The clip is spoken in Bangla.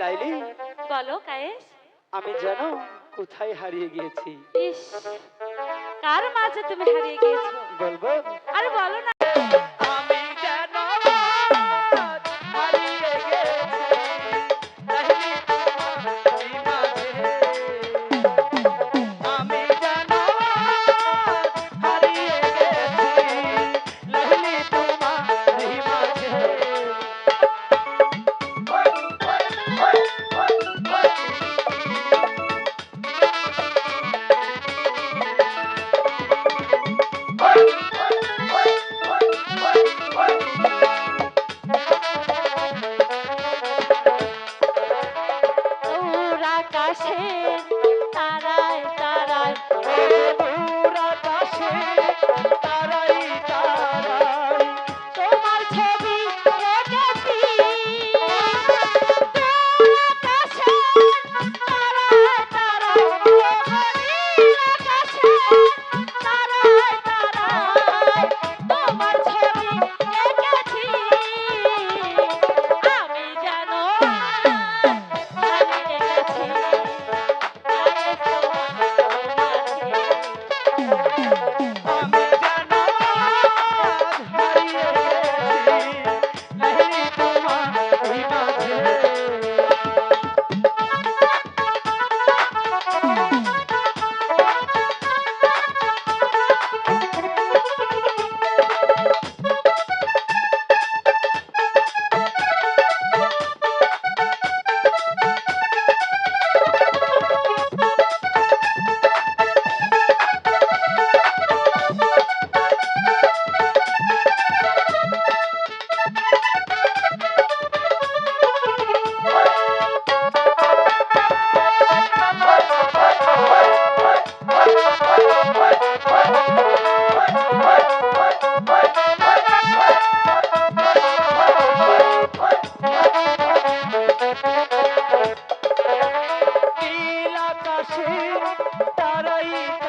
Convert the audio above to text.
লাইলি। বলো কায়েস আমি জানো কোথায় হারিয়ে গিয়েছি। ইস কার মাঝে তুমি হারিয়ে গিয়েছো? Tarai,